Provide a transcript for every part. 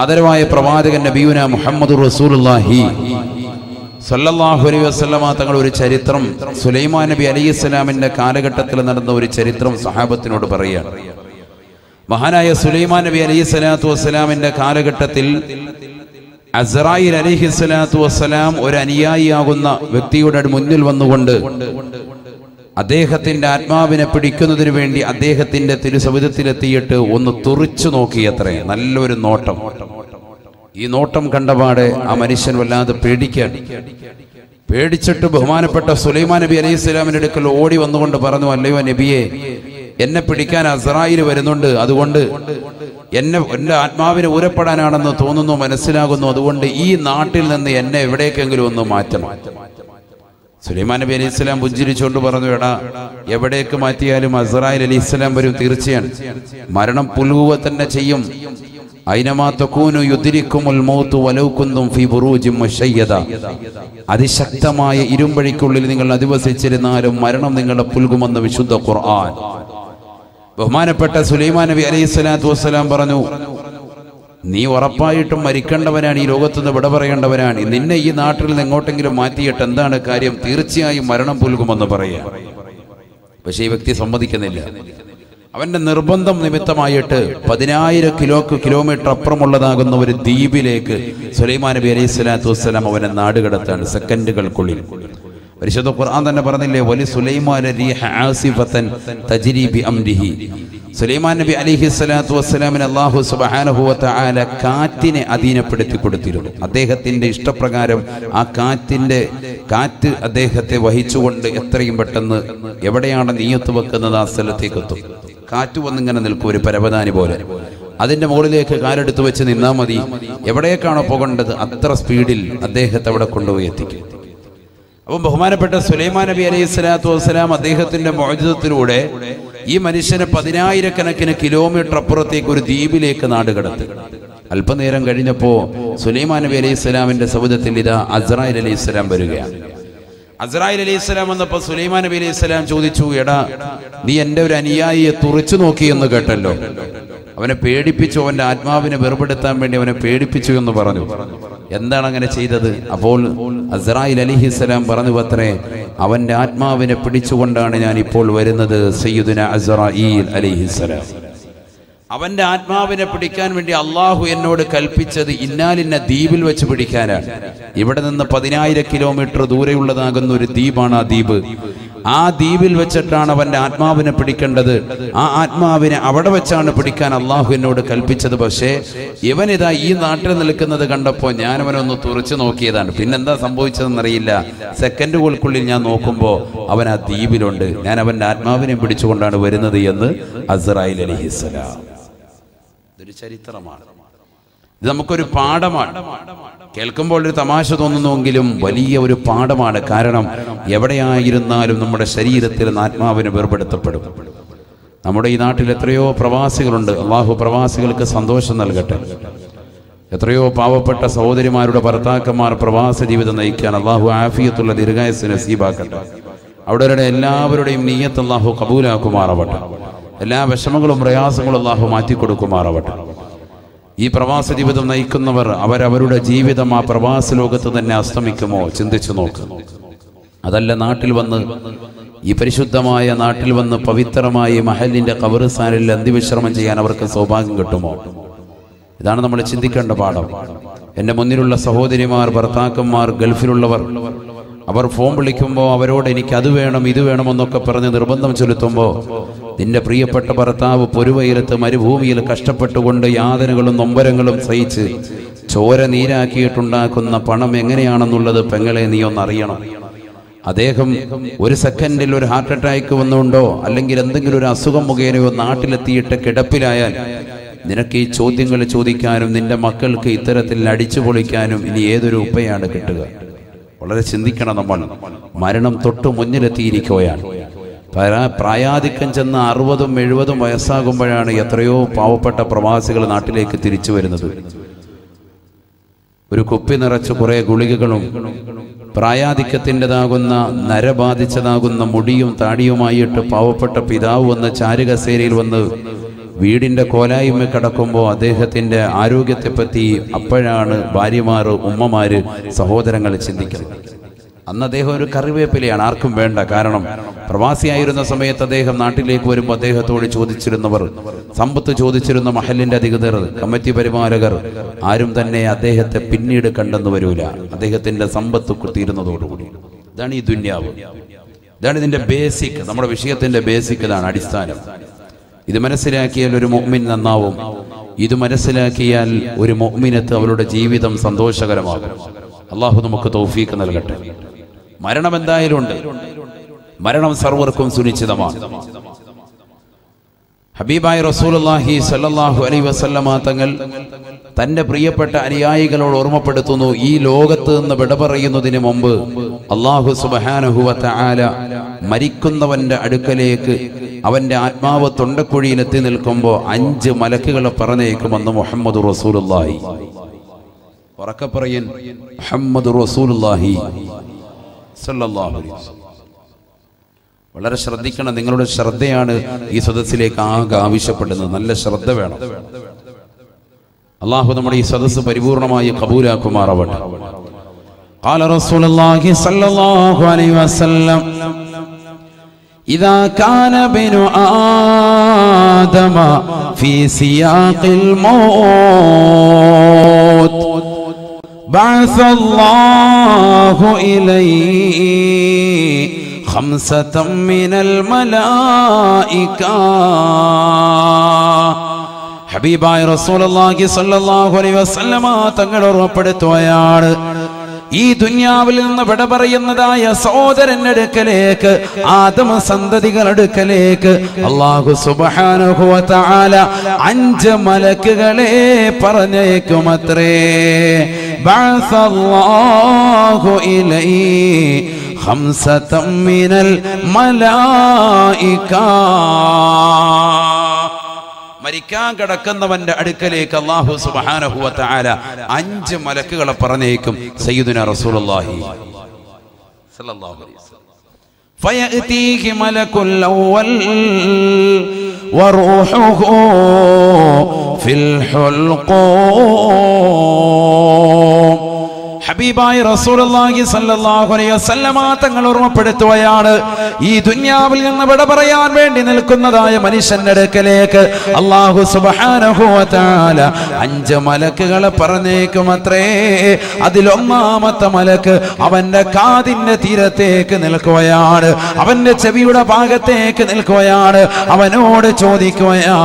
ആദരവായ പ്രവാചകൻ നബീന മുഹമ്മദ് റസൂലുള്ളാഹി. സല്ലല്ലാഹു അലൈഹി വസല്ലമ തങ്ങൾ ഒരു ചരിത്രം സുലൈമാൻ നബി അലൈഹി സ്വലാമിന്റെ കാലഘട്ടത്തിൽ നടന്ന ഒരു ചരിത്രം സഹാബത്തിനോട് പറയുകയാണ്. മഹാനായ സുലൈമാൻ നബി അലൈഹി സ്വലാത്തു വസ്സലാമിന്റെ കാലഘട്ടത്തിൽ അസറായിൽ അലൈഹി സ്വലാത്തു വസ്സലാം ഒരു അനുയായിയാകുന്ന വ്യക്തിയുടെ മുന്നിൽ വന്നുകൊണ്ട് അദ്ദേഹത്തിന്റെ ആത്മാവിനെ പിടിക്കുന്നതിന് വേണ്ടി അദ്ദേഹത്തിന്റെ തിരുസവിധത്തിലെത്തിയിട്ട് ഒന്ന് തുറിച്ചു നോക്കിയത്രേ. നല്ലൊരു നോട്ടം. ഈ നോട്ടം കണ്ടപാടെ ആ മനുഷ്യൻ വല്ലാതെ പേടിക്കാൻ പേടിച്ചിട്ട് ബഹുമാനപ്പെട്ട സുലൈമാൻ നബി അലൈഹി സ്വലാമിന്റെ അടുക്കൽ ഓടി വന്നുകൊണ്ട് പറഞ്ഞു അല്ലയോ നബിയെ എന്നെ പിടിക്കാൻ അസറായിൽ വരുന്നുണ്ട്. അതുകൊണ്ട് എന്നെ എന്റെ ആത്മാവിനെ ഊരപ്പെടാനാണെന്ന് തോന്നുന്നു മനസ്സിലാകുന്നു. അതുകൊണ്ട് ഈ നാട്ടിൽ നിന്ന് എന്നെ എവിടേക്കെങ്കിലും ഒന്ന് മാറ്റണം. സുലൈമാൻ നബി അലൈഹി സ്വലാം പുഞ്ചിരിച്ചുകൊണ്ട് പറഞ്ഞു എടാ എവിടേക്ക് മാറ്റിയാലും അസറായിൽ അലി ഇസ്ലാം വരും തീർച്ചയാണ് മരണം പുൽകുക തന്നെ ചെയ്യും. അതിശക്തമായ ഇരുമ്പഴിക്കുള്ളിൽ നിങ്ങൾ അധിവസിച്ചിരുന്നാലും മരണം നിങ്ങളെ പുൽകുമെന്ന് വിശുദ്ധ ഖുർആൻ. ബഹുമാനപ്പെട്ട സുലൈമാൻ നബി അലൈഹി സ്വലാത്തു വസ്സലാം പറഞ്ഞു നീ ഉറപ്പായിട്ടും മരിക്കേണ്ടവനാണ് ഈ ലോകത്തുനിന്ന് വിട പറയേണ്ടവനാണ്. നിന്നെ ഈ നാട്ടിൽ നിന്ന് എങ്ങോട്ടെങ്കിലും മാറ്റിയിട്ട് എന്താണ് കാര്യം? തീർച്ചയായും മരണം പുൽകുമെന്ന് പറയാം. പക്ഷേ ഈ വ്യക്തി സമ്മതിക്കുന്നില്ല. അവന്റെ നിർബന്ധം നിമിത്തമായിട്ട് പതിനായിരം കിലോക്ക് കിലോമീറ്റർ അപ്പുറമുള്ളതാകുന്ന ഒരു ദ്വീപിലേക്ക് സുലൈമാൻ നബി അലൈഹി സ്വലാത്തു വസ്സലാം അവനെ നാടുകടത്താണ് സെക്കൻഡുകൾക്കുള്ളിൽ. പരിശുദ്ധ ഖുർആൻ തന്നെ പറഞ്ഞില്ലേ വലി സുലൈമാൻ സുലൈമാൻ നബി അലിഹി സ്വലാത്തു വസ്സലാമിന് അള്ളാഹു സുബ്ഹാനഹു ആല കാറ്റിനെ അധീനപ്പെടുത്തി കൊടുത്തിരുന്നു. അദ്ദേഹത്തിന്റെ ഇഷ്ടപ്രകാരം ആ കാറ്റിന്റെ കാറ്റ് അദ്ദേഹത്തെ വഹിച്ചുകൊണ്ട് എത്രയും പെട്ടെന്ന് എവിടെയാണ് നീയത്ത് വെക്കുന്നത് ആ സ്ഥലത്തേക്ക് എത്തും കാറ്റ് വന്നിങ്ങനെ നിൽക്കും ഒരു പരവതാനി പോലെ. അതിന്റെ മുകളിലേക്ക് കാലെടുത്ത് വെച്ച് നിന്നാൽ മതി. എവിടേക്കാണോ പോകേണ്ടത് അത്ര സ്പീഡിൽ അദ്ദേഹത്തെ അവിടെ കൊണ്ടുപോയി എത്തിക്കും. അപ്പം ബഹുമാനപ്പെട്ട സുലൈമാൻ നബി അലൈഹി സ്വലാത്തു വസ്സലാം അദ്ദേഹത്തിന്റെ മോചിതത്തിലൂടെ ഈ മനുഷ്യനെ പതിനായിരക്കണക്കിന് കിലോമീറ്റർ അപ്പുറത്തേക്ക് ഒരു ദ്വീപിലേക്ക് നാട് കടത്തി. അല്പനേരം കഴിഞ്ഞപ്പോ സുലൈമാൻ നബി അലൈഹി സ്വലാമിന്റെ സൗദത്തിൽ ഇതാ അസ്രായിൽ അലൈഹി സ്വലാം വരികയാണ്. അസ്രായിൽ അലൈഹി സ്വലാം വന്നപ്പോ സുലൈമാൻ നബി അലൈഹി സ്വലാം ചോദിച്ചു എടാ നീ എന്റെ ഒരു അനുയായിയെ തുറച്ചു നോക്കി എന്ന് കേട്ടല്ലോ. അവനെ പേടിപ്പിച്ചു അവന്റെ ആത്മാവിനെ വെറുപെടുത്താൻ വേണ്ടി അവനെ പേടിപ്പിച്ചു എന്ന് പറഞ്ഞു. എന്താണ് അങ്ങനെ ചെയ്തത്? അപ്പോൾ അസ്രായിൽ അലിഹിസ്സലാം പറഞ്ഞു പത്രേ അവന്റെ ആത്മാവിനെ പിടിച്ചുകൊണ്ടാണ് ഞാൻ ഇപ്പോൾ വരുന്നത് സയ്യിദുന അസ്രായിൽ അലിഹിസ്സലാം അവന്റെ ആത്മാവിനെ പിടിക്കാൻ വേണ്ടി അള്ളാഹു എന്നോട് കൽപ്പിച്ചത് ഇന്നാലിന്ന ദ്വീപിൽ വെച്ച് പിടിക്കാനാണ് ഇവിടെ നിന്ന് പതിനായിരം കിലോമീറ്റർ ദൂരെയുള്ളതാകുന്ന ഒരു ദ്വീപാണ് ആ ദ്വീപ്. ആ ദ്വീപിൽ വെച്ചിട്ടാണ് അവന്റെ ആത്മാവിനെ പിടിക്കേണ്ടത്. ആ ആത്മാവിനെ അവിടെ വെച്ചാണ് പിടിക്കാൻ അള്ളാഹു എന്നോട് കൽപ്പിച്ചത്. പക്ഷേ ഇവനിതാ ഈ നാട്ടിൽ നിൽക്കുന്നത് കണ്ടപ്പോൾ ഞാൻ അവനൊന്ന് തുറച്ചു നോക്കിയതാണ്. പിന്നെന്താ സംഭവിച്ചതെന്നറിയില്ല. സെക്കൻഡുകൾക്കുള്ളിൽ ഞാൻ നോക്കുമ്പോൾ അവൻ ആ ദ്വീപിലുണ്ട്. ഞാൻ അവന്റെ ആത്മാവിനെ പിടിച്ചുകൊണ്ടാണ് വരുന്നത് എന്ന് അസറായിൽ അലിഹിസ്സലാം. ഇതൊരു ചരിത്രമാണ്. ഇത് നമുക്കൊരു പാഠമാണ്. കേൾക്കുമ്പോൾ ഒരു തമാശ തോന്നുന്നുവെങ്കിലും വലിയ ഒരു പാഠമാണ്. കാരണം എവിടെയായിരുന്നാലും നമ്മുടെ ശരീരത്തിൽ നിന്ന് ആത്മാവിന് വേർപെടുത്തപ്പെടും. നമ്മുടെ ഈ നാട്ടിൽ എത്രയോ പ്രവാസികളുണ്ട്. അള്ളാഹു പ്രവാസികൾക്ക് സന്തോഷം നൽകട്ടെ. എത്രയോ പാവപ്പെട്ട സഹോദരിമാരുടെ ഭർത്താക്കന്മാർ പ്രവാസ ജീവിതം നയിക്കാൻ അള്ളാഹു ആഫിയത്തുള്ള ദീർഘായസിനെ സീബാക്കട്ടെ അവിടെ എല്ലാവരുടെയും നീയത്ത് അള്ളാഹു കബൂലാക്കുമാറാവട്ടെ. എല്ലാ വിഷമങ്ങളും പ്രയാസങ്ങളും അള്ളാഹു മാറ്റിക്കൊടുക്കുമാറാവട്ടെ. ഈ പ്രവാസ ജീവിതം നയിക്കുന്നവർ അവരവരുടെ ജീവിതം ആ പ്രവാസ ലോകത്ത് തന്നെ അസ്തമിക്കുമോ? ചിന്തിച്ചു നോക്ക്. അതല്ല നാട്ടിൽ വന്ന് ഈ പരിശുദ്ധമായ നാട്ടിൽ വന്ന് പവിത്രമായി മഹലിന്റെ കബറിസ്ഥാനിൽ അന്തിവിശ്രമം ചെയ്യാൻ അവർക്ക് സൗഭാഗ്യം കിട്ടുമോ? ഇതാണ് നമ്മൾ ചിന്തിക്കേണ്ട പാഠം. എന്റെ മുന്നിലുള്ള സഹോദരിമാർ ഭർത്താക്കന്മാർ ഗൾഫിലുള്ളവർ അവർ ഫോൺ വിളിക്കുമ്പോൾ അവരോട് എനിക്ക് അത് വേണം ഇത് വേണമെന്നൊക്കെ പറഞ്ഞ് നിർബന്ധം ചെലുത്തുമ്പോൾ നിന്റെ പ്രിയപ്പെട്ട ഭർത്താവ് പൊരുവയിലത്ത് മരുഭൂമിയിൽ കഷ്ടപ്പെട്ടുകൊണ്ട് യാതനകളും നൊമ്പരങ്ങളും സഹിച്ച് ചോര നീരാക്കിയിട്ടുണ്ടാക്കുന്ന പണം എങ്ങനെയാണെന്നുള്ളത് പെങ്ങളെ നീ ഒന്നറിയണം. അദ്ദേഹം ഒരു സെക്കൻഡിൽ ഒരു ഹാർട്ട് അറ്റാക്ക് വന്നുകൊണ്ടോ അല്ലെങ്കിൽ എന്തെങ്കിലും ഒരു അസുഖം മുഖേനയോ നാട്ടിലെത്തിയിട്ട് കിടപ്പിലായാൽ നിനക്ക് ഈ ചോദ്യങ്ങൾ ചോദിക്കാനും നിന്റെ മക്കൾക്ക് ഇത്തരത്തിൽ അടിച്ചു പൊളിക്കാനും ഇനി ഏതൊരു ഉപ്പയാണ് കിട്ടുക. വളരെ ചിന്തിക്കണം നമ്മൾ. മരണം തൊട്ട് മുന്നിലെത്തിയിരിക്കുകയാണ്. പ്രായ- പ്രായാധിക്യം ചെന്ന് അറുപതും എഴുപതും വയസ്സാകുമ്പോഴാണ് എത്രയോ പാവപ്പെട്ട പ്രവാസികൾ നാട്ടിലേക്ക് തിരിച്ചു വരുന്നത്. ഒരു കുപ്പി നിറച്ച് കുറെ ഗുളികകളും പ്രായാധിക്യത്തിന്റെതാകുന്ന നരബാധിച്ചതാകുന്ന മുടിയും താടിയുമായിട്ട് പാവപ്പെട്ട പിതാവ് വന്ന് ചാരുകസേരയിൽ വന്ന് വീടിന്റെ കോലായ്മ കിടക്കുമ്പോൾ അദ്ദേഹത്തിന്റെ ആരോഗ്യത്തെപ്പറ്റി അപ്പോഴാണ് ഭാര്യമാർ ഉമ്മമാര് സഹോദരങ്ങൾ ചിന്തിക്കുന്നത്. അന്ന് അദ്ദേഹം ഒരു കറിവേപ്പിലയാണ്. ആർക്കും വേണ്ട. കാരണം പ്രവാസിയായിരുന്ന സമയത്ത് അദ്ദേഹം നാട്ടിലേക്ക് വരുമ്പോൾ അദ്ദേഹത്തോട് ചോദിച്ചിരുന്നവർ സമ്പത്ത് ചോദിച്ചിരുന്ന മഹലിന്റെ അധികൃതർ കമ്മിറ്റി പരിപാലകർ ആരും തന്നെ അദ്ദേഹത്തെ പിന്നീട് കണ്ടെന്ന് വരൂല. അദ്ദേഹത്തിന്റെ സമ്പത്ത് തീരുന്നതോടുകൂടി ഇതാണ് ഈ ദുന്യാവ്. ഇതാണ് ഇതിന്റെ ബേസിക് നമ്മുടെ വിഷയത്തിന്റെ ബേസിക് ഇതാണ് അടിസ്ഥാനം. ഇത് മനസ്സിലാക്കിയാൽ ഒരു മൊഹ്മിൻ നന്നാവും. ഇത് മനസ്സിലാക്കിയാൽ ഒരു മൊഹ്മിനത്ത് അവരുടെ ജീവിതം സന്തോഷകരമാകും. അള്ളാഹു നമുക്ക് തൗഫീക്ക് നൽകട്ടെ. മരണം എന്തായാലും ഉണ്ട് മരണം സർവർക്കും സുനിശ്ചിതമാണ്. ഹബീബായ റസൂലുള്ളാഹി സല്ലാഹു അലൈഹി വസല്ലമ തങ്ങൾ തന്റെ പ്രിയപ്പെട്ട അനുയായികളോട് ഓർമ്മപ്പെടുത്തുന്നു ഈ ലോകത്ത് നിന്ന് വിട പറയുന്നതിന് മുമ്പ് അള്ളാഹു സുബ്ഹാനഹു ആല മരിക്കുന്നവന്റെ അടുക്കലേക്ക് അവന്റെ ആത്മാവ് തൊണ്ടക്കുഴിയിൽ എത്തി നിൽക്കുമ്പോൾ അഞ്ച് മലക്കുകളെ പറഞ്ഞേക്കുമെന്ന് മുഹമ്മദ് റസൂലുള്ളാഹി. ഉറക്കെ പറയൻ മുഹമ്മദ് വസല്ലം വളരെ ശ്രദ്ധിക്കണം നിങ്ങളുടെ ശ്രദ്ധയാണ് ഈ സദസ്സിലേക്ക് ആകെ ആവശ്യപ്പെടുന്നത് നല്ല ശ്രദ്ധ വേണം അള്ളാഹു നമ്മുടെ ഈ സദസ്സ് പരിപൂർണമായി കബൂലാക്കുമാറാവട്ടെ قال رسول الله صلى الله عليه وسلم إذا كان ابن آدم في سياق الموت بعث الله إليه خمسة من الملائكة ഹബീബായ റസൂലുള്ളാഹി സ്വല്ലല്ലാഹു അലൈഹി വസല്ലമ തങ്ങൾ ഓർമ്മപ്പെടുത്തുകയാണ് ഈ ദുന്യാവിൽ നിന്ന് വിട പറയുന്നതായ സഹോദരന്റെ അടുക്കലേക്ക് ആദമ സന്തതികൾ അടുക്കലേക്ക് അള്ളാഹു സുബ്ഹാനഹു വ തആല അഞ്ച് മലക്കുകളെ പറഞ്ഞേക്കുമത്രേ ബഅസല്ലാഹു ഇലൈഹി خمسة من الملائكة. മരിക്കാൻ കിടക്കുന്നവന്റെ അടുക്കലേക്ക് അള്ളാഹു സുബ്ഹാനഹു വ അഞ്ച് മലക്കുകളെ പറഞ്ഞേക്കും. സയ്യിദുന വസല്ലം. فيأتيه ملك الأول وروحه في الحلقوم. ഹബീബായി വസല്ലമ തങ്ങൾ ഓർമ്മപ്പെടുത്തുകയാണ്. ഈ ദുന്യാവിൽ നിന്ന് വിട പറയാൻ വേണ്ടി നിൽക്കുന്നതായ മനുഷ്യന്റെ അടുക്കലേക്ക് വ തആല അഞ്ച് മലക്കുകളെ പറഞ്ഞേക്കും അത്രേ. അതിലൊന്നാമത്തെ മലക്ക് അവന്റെ കാതിന്റെ തീരത്തേക്ക് നിൽക്കുകയാണ്. അവന്റെ ചെവിയുടെ ഭാഗത്തേക്ക് നിൽക്കുകയാണ്. അവനോട് ചോദിക്കുകയാ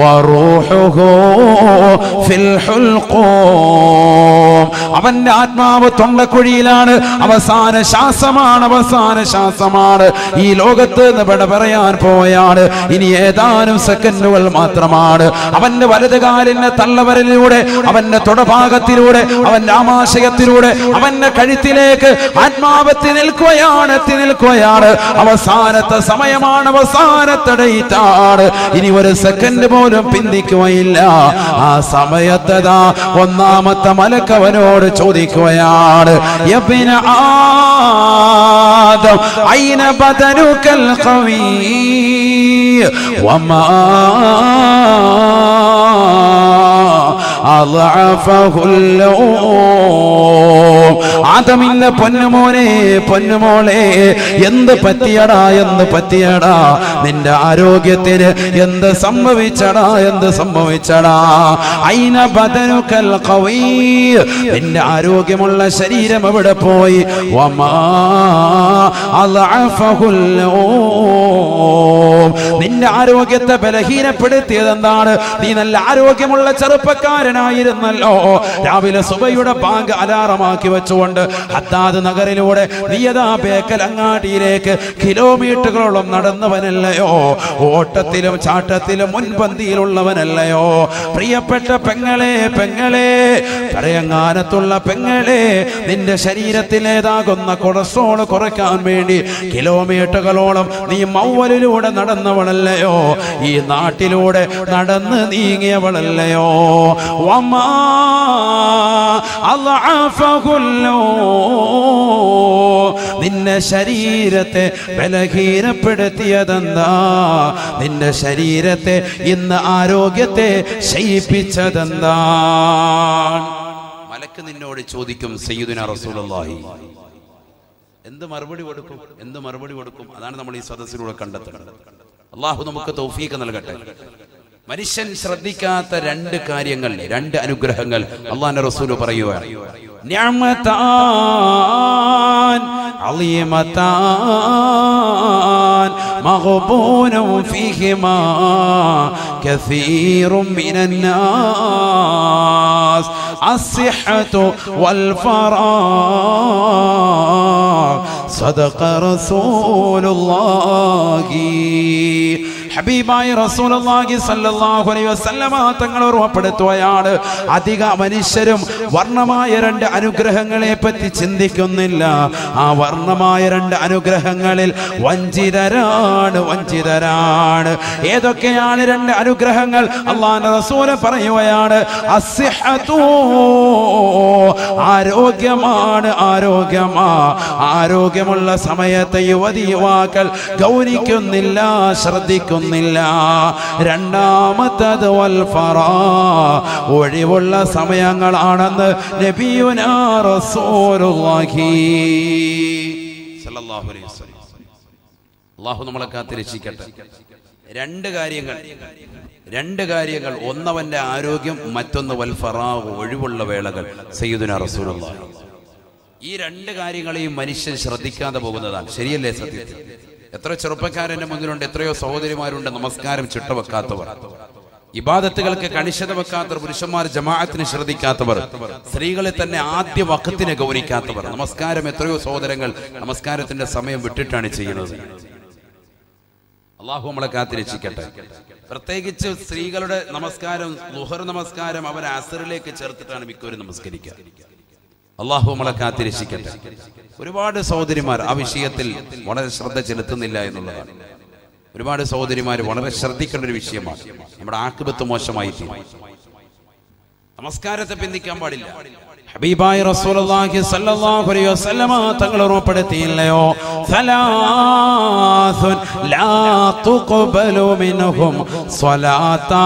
വറൂഹുഹു ഫിൽ ഹുൽഖൂം. അവന്റെ ആത്മാവ് തൊണ്ടക്കുഴിയിലാണ്. അവസാന ശ്വാസമാണ് അവസാന ശ്വാസമാണ്. ഈ ലോകത്ത് നിന്ന് പറയാൻ പോയാണ്. ഇനി ഏതാനും സെക്കൻഡുകൾ മാത്രമാണ്. അവന്റെ വലതുകാലിന്റെ തള്ളവരലിലൂടെ അവന്റെ തുടഭാഗത്തിലൂടെ അവന്റെ ആമാശയത്തിലൂടെ അവന്റെ കഴുത്തിലേക്ക് ആത്മാവെത്തി നിൽക്കുകയാണ് എത്തി നിൽക്കുകയാണ്. അവസാനത്തെ സമയമാണ് അവസാനത്തെ ഡേറ്റാണ്. ഇനി ഒരു സെക്കൻഡ് പോലും പിന്തിക്കുകയില്ല. ആ സമയത്തതാ ഒന്നാമത്തെ മലക്കവനോട് ചോദിക്കുകയാണ് യബ്ന ആദം ഐന ബദനുകൽ ഖവീ വമാ അളഅഫഹുല്ലോ ആദമിന്റെ പൊന്നുമോനെ പൊന്നുമോളെ എന്ത് പറ്റിയടാ എന്ത് പറ്റിയടാ? നിന്റെ ആരോഗ്യത്തിന് എന്ത് സംഭവിച്ചടാ എന്ത് സംഭവിച്ചടാ? ഐന ബദനുകൽ ഖവീ നിന്റെ ആരോഗ്യമുള്ള ശരീരം എവിടെ പോയി? വമാ നിന്റെ ആരോഗ്യത്തെ ബലഹീനപ്പെടുത്തിയത് എന്താണ് നീ നല്ല ആരോഗ്യമുള്ള ചെറുപ്പക്കാരനായിരുന്നല്ലോ രാവിലെ സുബയുടെ ബാങ്ക് അലാറമാക്കി വെച്ചുകൊണ്ട് ഹത്താദ് നഗറിലൂടെ നിയതാ ബേക്കൽ അങ്ങാടിയിലേക്ക് കിലോമീറ്ററുകളോളം നടന്നവനല്ലയോ? ഓട്ടത്തിലും ചാട്ടത്തിലും മുൻപന്തിയിലുള്ളവനല്ലയോ? പ്രിയപ്പെട്ട പെങ്ങളെ പെങ്ങളെ കരയങ്ങാനത്തുള്ള പെങ്ങളെ നിന്റെ ശരീരത്തിലേതാകുന്ന കൊളസ്ട്രോൾ കുറയ്ക്കാൻ വേണ്ടി കിലോമീറ്ററുകളോളം നീ മൗവലിലൂടെ നടന്നവളല്ലയോ? ഈ നാട്ടിലൂടെ നടന്ന് നീങ്ങിയവളല്ലയോ? അളഅഫഹുല്ലോ നിന്റെ ശരീരത്തെ ബലഹീനപ്പെടുത്തിയതെന്താ? നിന്റെ ശരീരത്തെ ഇന്ന് ആരോഗ്യത്തെ ശയിപ്പിച്ചതെന്താ? മലക്ക് നിന്നോട് ചോദിക്കും സയ്യിദുന റസൂലുള്ളാഹി. എന്ത് മറുപടി കൊടുക്കും? എന്ത് മറുപടി കൊടുക്കും? അതാണ് നമ്മൾ ഈ സദസ്സിലൂടെ കണ്ടെത്തുന്നത്. അള്ളാഹു നമുക്ക് തൗഫീഖ് നൽകട്ടെ. മനുഷ്യൻ ശ്രദ്ധിക്കാത്ത രണ്ട് കാര്യങ്ങൾ രണ്ട് അനുഗ്രഹങ്ങൾ അള്ളാഹിന്റെ റസൂല് പറയുകയാണ് നിഅമതാൻ عظيمتان مغبون فيهما كثير من الناس الصحة والفراغ صدق رسول الله ഹബീബായി റസൂലുള്ളാഹി സല്ലാഹുലൈ അലൈഹി വസല്ലമ തങ്ങൾ ഓർമ്മപ്പെടുത്തുകയാണ്. അധിക മനുഷ്യരും വർണമായ രണ്ട് അനുഗ്രഹങ്ങളെ പറ്റി ചിന്തിക്കുന്നില്ല. ആ വർണമായ രണ്ട് അനുഗ്രഹങ്ങളിൽ വഞ്ചിതരാണ് വഞ്ചിതരാണ്. ഏതൊക്കെയാണ് രണ്ട് അനുഗ്രഹങ്ങൾ? അള്ളാഹ് റസൂല പറയുകയാണ് ആരോഗ്യമാണ് ആരോഗ്യമാ. ആരോഗ്യമുള്ള സമയത്തെ യുവതി യുവാക്കൾ ഗൗനിക്കുന്നില്ല ശ്രദ്ധിക്കുന്നില്ല രണ്ടാമത്തത് വൽഫറ ഒഴിവുള്ള സമയങ്ങളാണെന്ന് നബിയുനാ റസൂലുള്ളാഹി. അലൈഹി വസല്ലം. അള്ളാഹു നമ്മളെ കാത്ത് രണ്ട് കാര്യങ്ങൾ. രണ്ട് കാര്യങ്ങൾ. ഒന്നവന്റെ ആരോഗ്യം മറ്റൊന്ന് വൽഫറാവ് ഒഴിവുള്ള വേളകൾ. സയ്യിദുന റസൂലുള്ളാഹി. ഈ രണ്ട് കാര്യങ്ങളെയും മനുഷ്യൻ ശ്രദ്ധിക്കാതെ പോകുന്നതാണ്. ശരിയല്ലേ സത്യത്തിൽ എത്ര ചെറുപ്പക്കാരന്റെ മുന്നിലുണ്ട് എത്രയോ സഹോദരിമാരുണ്ട് നമസ്കാരം ചിട്ടവെക്കാത്തവർ. ഇബാദത്തുകൾക്ക് കണിശത വെക്കാത്തവർ പുരുഷന്മാർ ജമാഅത്തിന് ശ്രദ്ധിക്കാത്തവർ സ്ത്രീകളെ തന്നെ ആദ്യ വക്കത്തിനെ ഗൗനിക്കാത്തവർ നമസ്കാരം എത്രയോ സഹോദരങ്ങൾ നമസ്കാരത്തിന്റെ സമയം വിട്ടിട്ടാണ് ചെയ്യുന്നത്. അള്ളാഹു നമ്മളെ കാത്തിരക്ഷിക്കട്ടെ പ്രത്യേകിച്ച് സ്ത്രീകളുടെ നമസ്കാരം ലുഹർ നമസ്കാരം അവർ അസറിലേക്ക് ചേർത്തിട്ടാണ് മിക്കവരും നമസ്കരിക്കുക. അള്ളാഹു നമ്മളെ കാത്തിരക്ഷിക്കട്ടെ. ഒരുപാട് സഹോദരിമാർ ആ വിഷയത്തിൽ വളരെ ശ്രദ്ധ ചെലുത്തുന്നില്ല എന്നുള്ളതാണ്. ഒരുപാട് സഹോദരിമാർ വളരെ ശ്രദ്ധിക്കേണ്ട ഒരു വിഷയമാണ്. നമ്മുടെ ആക്കുപത്ത് മോശമായി നമസ്കാരത്തെ പിന്തിക്കാൻ പാടില്ല. ഹബീബായി റസൂലുള്ളാഹി സ്വല്ലല്ലാഹു അലൈഹി വസല്ലമ തങ്ങൾ ഉറപ്പെടുത്തിയില്ലയോ സലാസുൻ ലാ തുഖബലു മിൻഹും സ്വലാത്താ.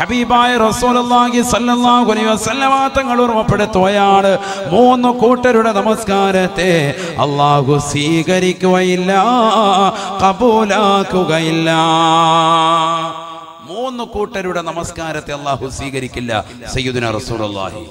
ഹബീബായ റസൂലുള്ളാഹി സ്വല്ലല്ലാഹു അലൈഹി വസല്ലമ തങ്ങൾ ഓർമ്മപ്പെടുത്തുകയാണ്. മൂന്ന് കൂട്ടരുടെ നമസ്കാരത്തെ അള്ളാഹു സ്വീകരിക്കുകയില്ല കബൂലാക്കുകയില്ല. മൂന്ന് കൂട്ടരുടെ നമസ്കാരത്തെ അള്ളാഹു സ്വീകരിക്കില്ല. സയ്യിദുന റസൂലുള്ളാഹി.